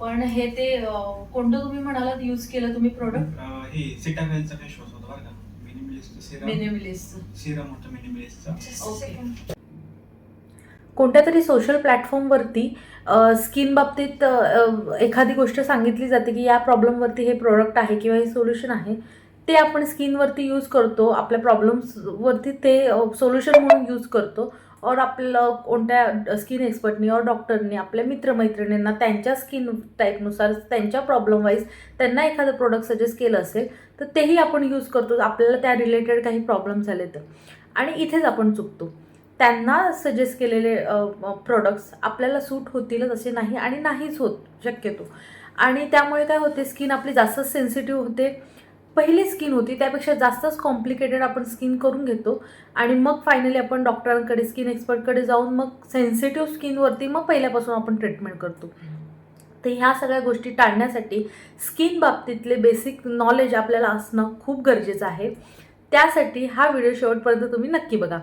पण हे ते कोणतं तुम्ही म्हणालात यूज केलं तुम्ही प्रोडक्ट हे सिटाफेलचा फेस वॉश होता बरं का? मिनिमिलिस्ट सिरम मिनिमिलिस्ट सिरम होतं मिनिमिलिस्टचा ओके कोणत्या तरी सोशल प्लॅटफॉर्मवरती स्किन बाबतीत एखादी गोष्ट सांगितली जाते की या प्रॉब्लेमवरती हे प्रोडक्ट आहे किंवा हे सोल्युशन आहे ते आपण स्किनवरती यूज करतो आपल्या प्रॉब्लेम्सवरती ते सोल्युशन म्हणून यूज करतो. और आपलं कोणत्या स्किन एक्सपर्टनी और डॉक्टरनी आपल्या मित्रमैत्रिणींना त्यांच्या स्किन टाईपनुसार त्यांच्या प्रॉब्लेम वाईज त्यांना एखादं प्रोडक्ट सजेस्ट केलं असेल तर तेही आपण यूज करतो. आपल्याला त्या रिलेटेड काही प्रॉब्लेम झाले तर. आणि इथेच आपण चुकतो. त्यांना सजेस्ट केलेले प्रोडक्ट्स आपल्याला सूट होतीलच असे नाही आणि नाहीच होत शक्यतो. आणि त्यामुळे काय होते स्किन आपली जास्त सेन्सिटिव्ह होते पहिली स्किन होती त्यापेक्षा जास्तच कॉम्प्लिकेटेड आपण स्किन करून घेतो. आणि मग फायनली आपण डॉक्टरांकडे स्किन एक्सपर्टकडे जाऊन मग सेन्सिटिव्ह स्किनवरती मग पहिल्यापासून आपण ट्रीटमेंट करतो. तर ह्या सगळ्या गोष्टी टाळण्यासाठी स्किन बाबतीतले बेसिक नॉलेज आपल्याला असणं खूप गरजेचं आहे. त्यासाठी हा व्हिडिओ शेवटपर्यंत तुम्ही नक्की बघा.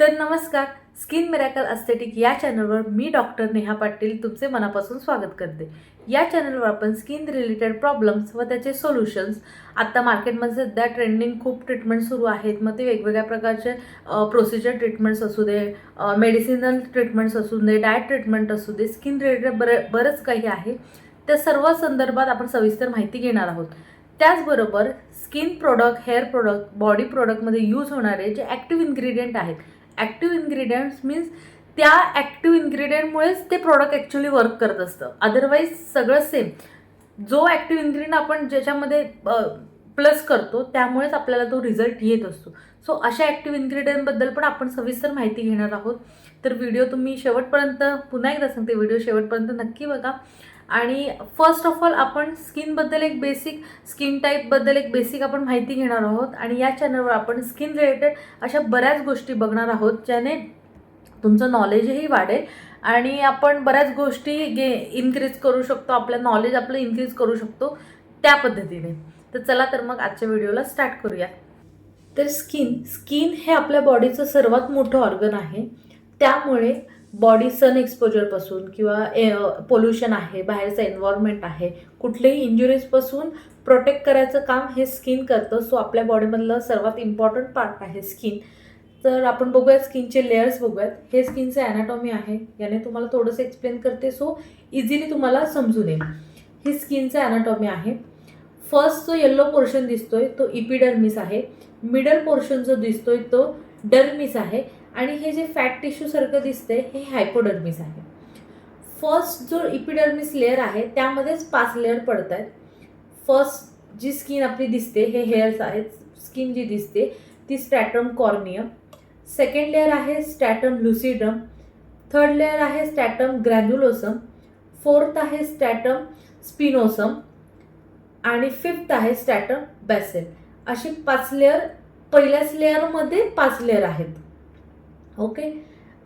तर नमस्कार. स्किन मिरॅकल अस्थेटिक या चॅनलवर मी डॉक्टर नेहा पाटील तुमचे मनापासून स्वागत करते. या चॅनलवर आपण स्किन रिलेटेड प्रॉब्लेम्स व त्याचे सोल्युशन्स आत्ता मार्केटमध्ये सध्या ट्रेंडिंग खूप ट्रीटमेंट सुरू आहेत मग ते वेगवेगळ्या प्रकारचे प्रोसिजर ट्रीटमेंट्स असू दे मेडिसिनल ट्रीटमेंट्स असू दे डायट ट्रीटमेंट असू दे स्किन रिलेटेड बरे बरंच काही आहे. त्या सर्व संदर्भात आपण सविस्तर माहिती घेणार आहोत. त्याचबरोबर skin product hair product body प्रोडक्टमध्ये यूज होणारे जे ॲक्टिव्ह इन्ग्रेडियंट आहेत ॲक्टिव्ह इन्ग्रेडियंट्स मीन्स त्या ॲक्टिव्ह इन्ग्रेडियंटमुळेच ते प्रॉडक्ट ॲक्च्युली वर्क करत असतं. अदरवाईज सगळं सेम जो ॲक्टिव्ह इन्ग्रेडियंट आपण ज्याच्यामध्ये प्लस करतो त्यामुळेच आपल्याला तो रिझल्ट येत असतो. सो अशा ॲक्टिव्ह इन्ग्रेडियंटबद्दल पण आपण सविस्तर माहिती घेणार आहोत. तर व्हिडिओ तुम्ही शेवटपर्यंत पुन्हा एकदा सांगते व्हिडिओ शेवटपर्यंत नक्की बघा. आणि फर्स्ट ऑफ ऑल आपण स्किनबद्दल एक बेसिक स्किन टाईपबद्दल एक बेसिक आपण माहिती घेणार आहोत. आणि या चॅनलवर आपण स्किन रिलेटेड अशा बऱ्याच गोष्टी बघणार आहोत ज्याने तुमचं नॉलेजही वाढेल. आणि आपण बऱ्याच गोष्टी गे इन्क्रीज करू शकतो आपलं नॉलेज आपलं इन्क्रीज करू शकतो त्या पद्धतीने. तर चला तर मग आजच्या व्हिडिओला स्टार्ट करूया. तर स्किन स्किन हे आपल्या बॉडीचं सर्वात मोठं ऑर्गन आहे. त्यामुळे बॉडी सन एक्सपोजरपासून किंवा पोल्युशन आहे बाहेरचं एन्व्हायरमेंट आहे कुठलेही इंजुरीजपासून प्रोटेक्ट करायचं काम हे स्किन करतं. सो आपल्या बॉडीमधलं सर्वात इम्पॉर्टंट पार्ट आहे स्किन तर आपण बघूयात स्किनचे लेयर्स बघूयात. हे स्किनचे अॅनाटॉमी आहे. याने तुम्हाला थोडंसं एक्सप्लेन करते. सो इझिली तुम्हाला समजून येईल. ही स्किनचं अॅनाटॉमी आहे. फर्स्ट जो येल्लो पोर्शन दिसतोय तो इपिडर्मिस आहे. मिडल पोर्शन जो दिसतोय तो डर्मिस आहे. आणि हे जे फॅट टिश्यूसारखं दिसते हे हायपोडर्मिस आहे. फर्स्ट जो इपिडर्मिस लेअर आहे त्यामध्येच पाच लेअर पडत आहेत फर्स्ट जी स्किन आपली दिसते हे हेअर्स आहेत. स्किन जी दिसते ती स्टॅटम कॉर्नियम सेकंड लेअर आहे स्टॅटम लुसिडम थर्ड लेअर आहे स्टॅटम ग्रॅन्युलोसम फोर्थ आहे स्टॅटम स्पिनोसम आणि फिफ्थ आहे स्टॅटम बॅसेल अशी पाच लेअर पहिल्याच लेअरमध्ये पाच लेअर आहेत. ओके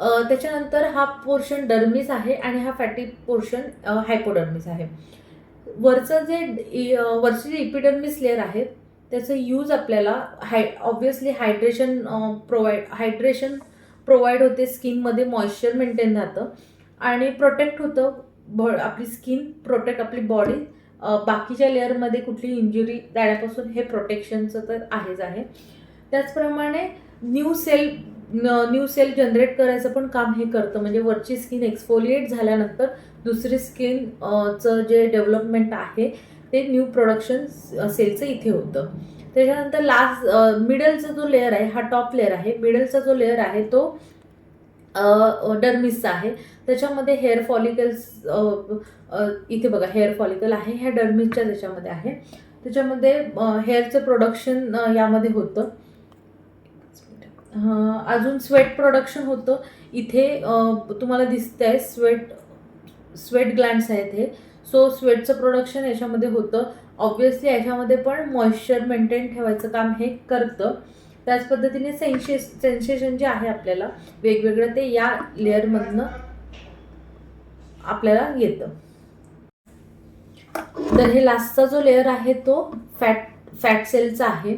त्याच्यानंतर हा पोर्शन डर्मिस आहे आणि हा फॅटी पोर्शन हायपोडर्मिस आहे. वरचं जे इ- जे इपिडर्मिस लेअर आहे त्याचं यूज आपल्याला हाय obviously hydration provide hydration provide होते स्किनमध्ये मॉइश्चर मेंटेन राहतं. आणि प्रोटेक्ट होतं ब आपली स्किन प्रोटेक्ट आपली बॉडी बाकीच्या लेअरमध्ये कुठली इंजुरी जाण्यापासून हे प्रोटेक्शनचं तर आहेच आहे. त्याचप्रमाणे new cell new cell generate करायचं पण काम हे करतं. म्हणजे वरची स्किन एक्सफोलिएट झाल्यानंतर दुसरी स्किन चं जे डेव्हलपमेंट आहे ते न्यू प्रोडक्शन सेलचं इथे होतं. त्याच्यानंतर लास्ट मिडलचा जो लेअर आहे हा टॉप लेअर आहे. मिडलचा जो लेअर आहे तो डर्मिसचा आहे. त्याच्यामध्ये हेअर फॉलिकल्स इथे बघा हेअर फॉलिकल आहे. ह्या डर्मिसच्या त्याच्यामध्ये आहे. त्याच्यामध्ये हेअरचं प्रोडक्शन यामध्ये होतं. अजून स्वेट प्रोडक्शन होतं. इथे तुम्हाला दिसत आहे स्वेट स्वेट ग्लँड्स आहेत हे. सो स्वेटचं प्रोडक्शन याच्यामध्ये होतं. ऑब्विसली याच्यामध्ये पण मॉइश्चर मेंटेन ठेवायचं काम हे करतं. त्याच पद्धतीने सेन्शे सेन्सेशन जे आहे आपल्याला वेगवेगळं ते या लेअरमधनं आपल्याला येतं. तर हे लास्टचा जो लेअर आहे तो फॅट फॅट सेलचा आहे.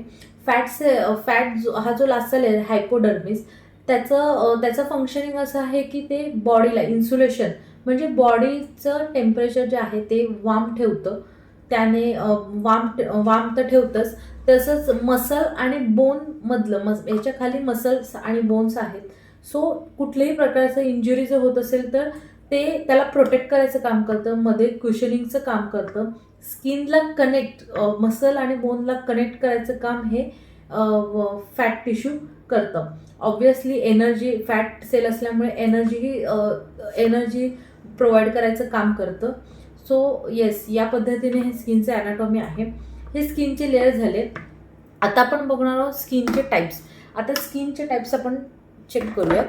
फॅट्स फॅट जो हा जो लास्टचा लेअर हायपोडर्मिस त्याचं त्याचं फंक्शनिंग असं आहे की ते बॉडीला इन्सुलेशन म्हणजे बॉडीचं टेम्परेचर जे आहे ते वाम ठेवतं. त्याने वाम वाम तर ठेवतंच तसंच मसल आणि बोन मधलं मस याच्या खाली मसल्स आणि बोन्स आहेत. सो कुठल्याही प्रकारचं इंजुरी जर होत असेल तर ते त्याला प्रोटेक्ट करायचं काम करतं मध्ये क्युशनिंगचं काम करतं. स्किनला कनेक्ट मसल आणि बोनला कनेक्ट करायचं काम हे फॅट टिश्यू करतं. ऑब्विसली एनर्जी फॅट सेल असल्यामुळे एनर्जी एनर्जी प्रोव्हाइड करायचं काम करतं. सो येस या पद्धतीने हे स्किनचे ॲनाटॉमी आहे. हे स्किनचे लेअर झाले. आता आपण बघणार आहोत स्किनचे टाईप्स आता स्किनचे टाईप्स आपण चेक करूयात.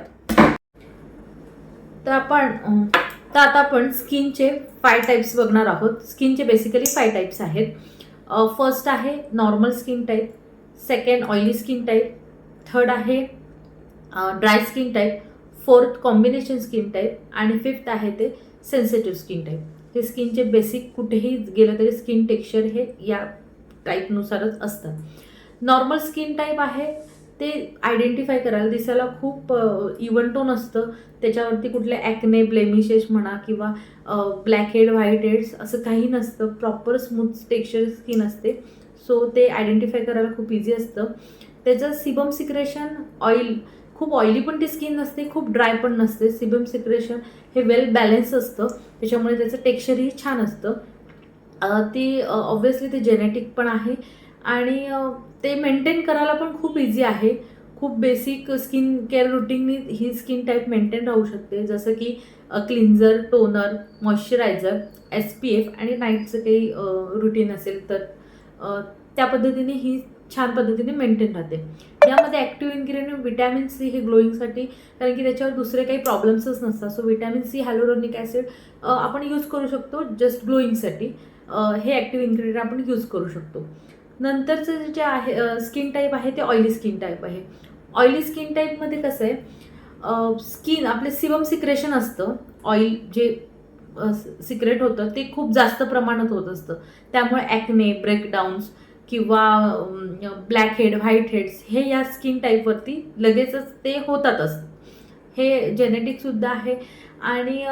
तर आपण तर आता आपण स्किनचे फाय टाईप्स बघणार आहोत. स्किनचे बेसिकली फाय टाईप्स आहेत. फर्स्ट आहे normal skin type second oily skin type third आहे dry skin type fourth combination skin type आणि फिफ्थ आहे ते सेन्सिटिव्ह स्किन टाईप हे स्किनचे बेसिक कुठेही गेलं तरी स्किन टेक्स्चर हे या टाईपनुसारच असतं. नॉर्मल स्किन टाईप आहे ते आयडेंटिफाय करायला दिसायला खूप इवन टोन असतं. त्याच्यावरती कुठले ॲक्ने ब्लेमिशेस म्हणा किंवा ब्लॅक हेड व्हाईट हेड्स असं काही नसतं. प्रॉपर स्मूथ टेक्स्चर स्किन असते. सो ते आयडेंटिफाय करायला खूप इझी असतं. त्याचं सिबम सिक्रेशन ऑइल खूप ऑइली पण ती स्किन नसते खूप ड्राय पण नसते. सिबम सिक्रेशन हे वेल बॅलन्स असतं. त्याच्यामुळे त्याचं टेक्स्चरही छान असतं. ती ऑब्व्हियसली ते जेनेटिक पण आहे. आणि ते मेंटेन करायला पण खूप इझी आहे. खूप बेसिक स्किन केअर रुटीननी ही स्किन टाईप मेंटेन राहू शकते. जसं की cleanser toner moisturiser S P F आणि नाईटचं काही रुटीन असेल तर त्या पद्धतीने ही छान पद्धतीने मेंटेन राहते. यामध्ये ॲक्टिव्ह इन्ग्रेडियंट विटॅमिन सी हे ग्लोईंगसाठी कारण की त्याच्यावर दुसरे काही प्रॉब्लेम्सच नसतात. So vitamin C hyaluronic acid आपण यूज करू शकतो जस्ट ग्लोईंगसाठी हे ॲक्टिव्ह इन्ग्रेडियंट आपण यूज करू शकतो. नंतरचं जे आहे स्किन टाईप आहे ते ऑइली स्किन टाईप आहे. ऑइली स्किन टाईपमध्ये कसं आहे स्किन आपले सिवम सिक्रेशन असतं. ऑइल जे सिक्रेट होतं ते खूप जास्त प्रमाणात होत असतं. त्यामुळे ॲक्ने ब्रेकडाऊन्स किंवा ब्लॅक हेड व्हाईट हेड्स हे या स्किन टाईपवरती लगेचच ते होतातच हे जेनेटिकसुद्धा आहे आणि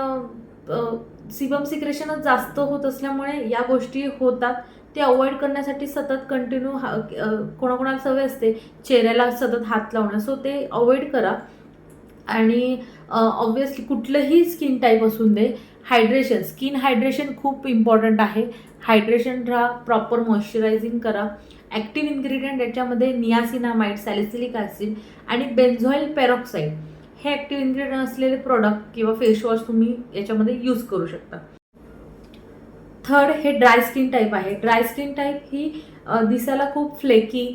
सिबम सिक्रेशनच जास्त होत असल्यामुळे या गोष्टी होतात. ते अवॉइड करण्यासाठी सतत कंटिन्यू हा कोणाकोणाला सवय असते चेहऱ्याला सतत हात लावणं. सो ते अवॉइड करा. आणि ऑब्विसली कुठलंही स्किन टाईप असून दे हायड्रेशन स्किन हायड्रेशन खूप इम्पॉर्टंट आहे. हायड्रेशन राहा प्रॉपर मॉइश्चरायझिंग करा. ॲक्टिव्ह इन्ग्रेडियंट याच्यामध्ये नियासिनामाइड सॅलिसिलिक ॲसिड आणि बेन्झॉईल पेरॉक्साईड हे ॲक्टिव्ह इन्ग्रेडियंट असलेले प्रॉडक्ट किंवा फेसवॉश तुम्ही याच्यामध्ये यूज करू शकता. थर्ड हे ड्राय स्किन टाईप आहे. ड्राय स्किन टाईप ही दिसायला खूप फ्लेकी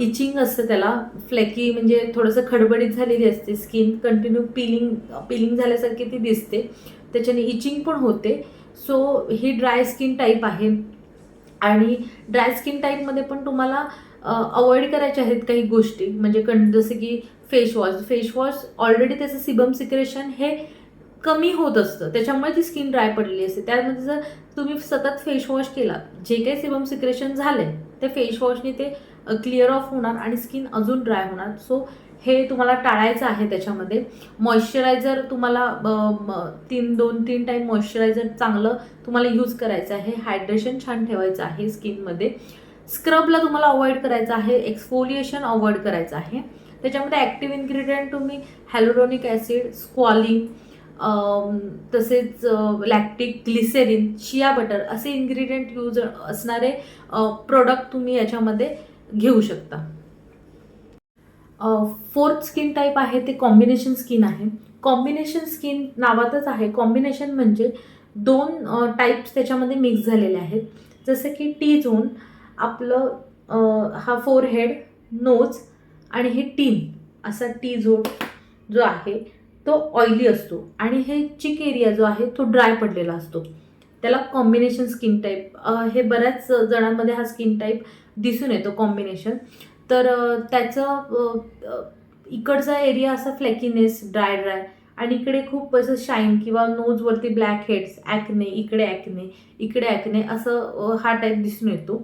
इचिंग असतं त्याला. फ्लेकी म्हणजे थोडंसं खडबडीत झालेली असते स्किन कंटिन्यू पिलिंग पिलिंग झाल्यासारखी ती दिसते. त्याच्याने इचिंग पण होते. सो ही ड्राय स्किन टाईप आहे. आणि ड्राय स्किन टाईपमध्ये पण तुम्हाला अवॉइड करायच्या आहेत काही गोष्टी. म्हणजे कं जसं की face wash face wash already त्याचं सिबम सिक्रेशन हे कमी होत असतं. त्याच्यामुळे ती स्किन ड्राय पडलेली असते. त्यामध्ये जर तुम्ही सतत फेसवॉश केला जे काही सिबम सिक्रेशन झाले ते फेसवॉशने ते क्लिअर ऑफ होणार आणि स्किन अजून ड्राय होणार. सो हे तुम्हाला टाळायचं आहे त्याच्यामध्ये. मॉइश्चरायझर तुम्हाला तीन दोन तीन टाईम मॉइश्चरायझर चांगलं तुम्हाला यूज करायचं आहे. हायड्रेशन छान ठेवायचं आहे स्किनमध्ये स्क्रबला तुम्हाला अवॉइड करायचं आहे. एक्सफोलिएशन अवॉइड करायचं आहे. त्याच्यामध्ये ॲक्टिव्ह इन्ग्रेडियंट तुम्ही हॅलोरोनिक ॲसिड स्क्वॉलिंग तसेच लॅक्टिक ग्लिसेरिन शिया बटर असे इन्ग्रेडियंट यूज असणारे प्रोडक्ट तुम्ही याच्यामध्ये घेऊ शकता. फोर्थ स्किन टाईप आहे ते कॉम्बिनेशन स्किन आहे. कॉम्बिनेशन स्किन नावातच आहे. कॉम्बिनेशन म्हणजे दोन टाईप्स त्याच्यामध्ये मिक्स झालेले आहेत. जसं की टी झोन आपलं हा फोरहेड नोज आणि हे टीन असा टी झोन जो आहे तो ऑइली असतो. आणि हे चिक एरिया जो आहे तो ड्राय पडलेला असतो. त्याला कॉम्बिनेशन स्किन टाईप हे बऱ्याच जणांमध्ये हा स्किन टाईप दिसून येतो कॉम्बिनेशन तर त्याचं इकडचा एरिया असा फ्लॅकीनेस ड्राय ड्राय आणि इकडे खूप असं शाईन किंवा नोजवरती ब्लॅक हेड्स ॲक्ने इकडे ॲक्ने इकडे ॲक्ने असं हा टाईप दिसून येतो.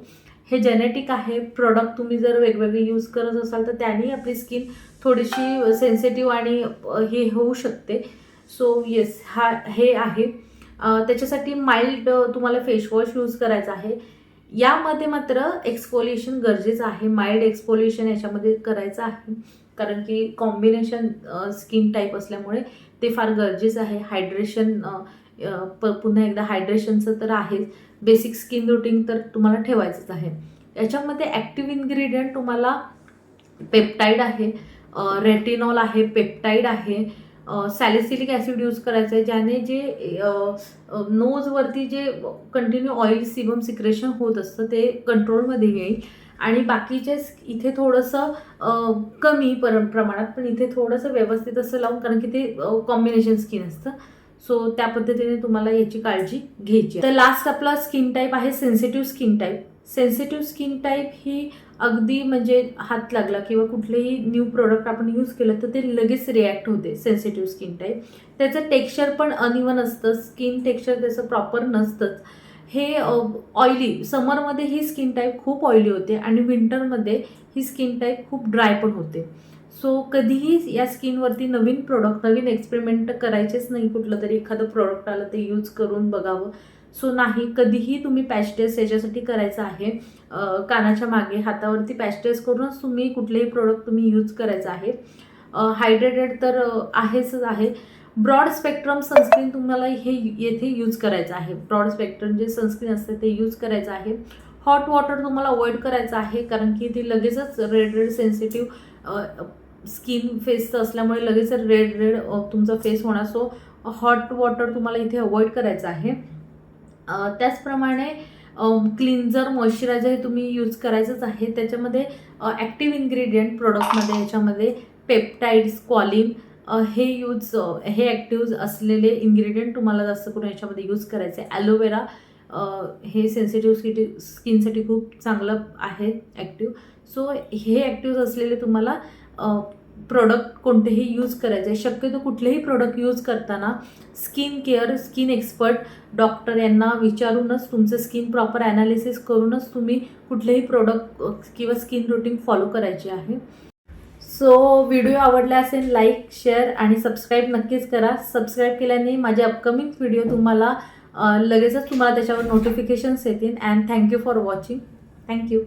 हे जेनेटिक आहे. प्रोडक्ट तुम्ही जर वेगवेगळे यूज करत असाल तर त्याने आपली स्किन थोडीशी सेन्सिटिव्ह आणि हे होऊ शकते. सो येस हा हे आहे. त्याच्यासाठी माइल्ड तुम्हाला फेसवॉश यूज करायचा आहे. यामध्ये मात्र एक्सफोलिएशन गरजेचं आहे. माइल्ड एक्सफोलिएशन याच्यामध्ये करायचं आहे. कारण की कॉम्बिनेशन स्किन टाईप असल्यामुळे ते फार गरजेचं आहे. हायड्रेशन प पुन्हा एकदा हायड्रेशनचं तर आहेच. बेसिक स्किन रुटीन तर तुम्हाला ठेवायचंच आहे. याच्यामध्ये ॲक्टिव्ह इन्ग्रेडियंट तुम्हाला पेप्टाईड आहे रेटिनॉल आहे पेप्टाईड आहे सॅलिसिलिक ॲसिड यूज करायचं आहे ज्याने जे नोजवरती जे कंटिन्यू ऑइल सिबम सिक्रेशन होत असतं ते कंट्रोलमध्ये येईल. आणि बाकीचे इथे थोडंसं कमी पर प्रमाणात पण इथे थोडंसं व्यवस्थित असं लावून कारण की ते कॉम्बिनेशन स्किन असतं. सो त्या पद्धतीने तुम्हाला याची काळजी घ्यायची तर लास्ट आपला स्किन टाईप आहे sensitive skin type sensitive skin type ही अगदी म्हणजे हात लागला किंवा कुठलेही न्यू प्रोडक्ट आपण यूज केलं तर ते लगेच रिॲक्ट होते सेन्सिटिव्ह स्किन टाईप त्याचं टेक्स्चर पण अनइवन असतं. स्किन टेक्स्चर त्याचं प्रॉपर नसतंच. हे ऑइली समरमध्ये ही स्किन टाईप खूप ऑइली होते आणि विंटरमध्ये ही स्किन टाईप खूप ड्राय पण होते. सो कधीही या स्किनवरती नवीन प्रोडक्ट नवीन एक्सपेरिमेंट करायचेच नाही कुठलं तरी एखादं प्रोडक्ट आलं ते यूज करून बघावं. सो नाही कधीही तुम्ही पॅच टेस्ट याच्यासाठी करायचं आहे. कानाच्या मागे हातावरती पॅच टेस्ट करूनच तुम्ही कुठलेही प्रोडक्ट तुम्ही यूज करायचं आहे. हायड्रेटेड तर आहेच आहे. ब्रॉड स्पेक्ट्रम सनस्क्रीन तुम्हाला हे येथे यूज करायचं आहे. ब्रॉड स्पेक्ट्रम जे सनस्क्रीन असते ते यूज करायचं आहे. हॉट वॉटर तुम्हाला अवॉइड करायचं आहे कारण की ती लगेचच red red sensitive skin face असल्यामुळे लगेच रेड रेड तुमचा फेस होणार. सो हॉट वॉटर तुम्हाला इथे अवॉइड करायचं आहे. त्याचप्रमाणे क्लिन्झर मॉइश्चरायझर हे तुम्ही यूज करायचंच आहे. त्याच्यामध्ये ॲक्टिव्ह इन्ग्रेडियंट प्रोडक्टमध्ये याच्यामध्ये पेप्टाईड्स क्वालिन हे यूज हे ॲक्टिव्ह असलेले इन्ग्रेडियंट तुम्हाला जास्त करून याच्यामध्ये यूज करायचे ॲलोवेरा हे सेन्सिटिव्ह स्किटी स्किनसाठी खूप चांगलं आहे ॲक्टिव्ह सो हे ॲक्टिव्ह असलेले तुम्हाला प्रोडक्ट कोणतेही यूज करायचे. शक्यतो कुठलेही प्रोडक्ट यूज करताना skin care skin expert doctor यांना विचारूनच तुमचं स्किन प्रॉपर ॲनालिसिस करूनच तुम्ही कुठलेही प्रोडक्ट किंवा स्किन रुटीन फॉलो करायची आहे. सो व्हिडिओ आवडला असेल लाईक शेअर आणि सबस्क्राईब नक्कीच करा. सबस्क्राईब केल्याने माझे अपकमिंग व्हिडिओ तुम्हाला लगेचच तुम्हाला त्याच्यावर नोटिफिकेशन्स येतील. And thank you for watching thank you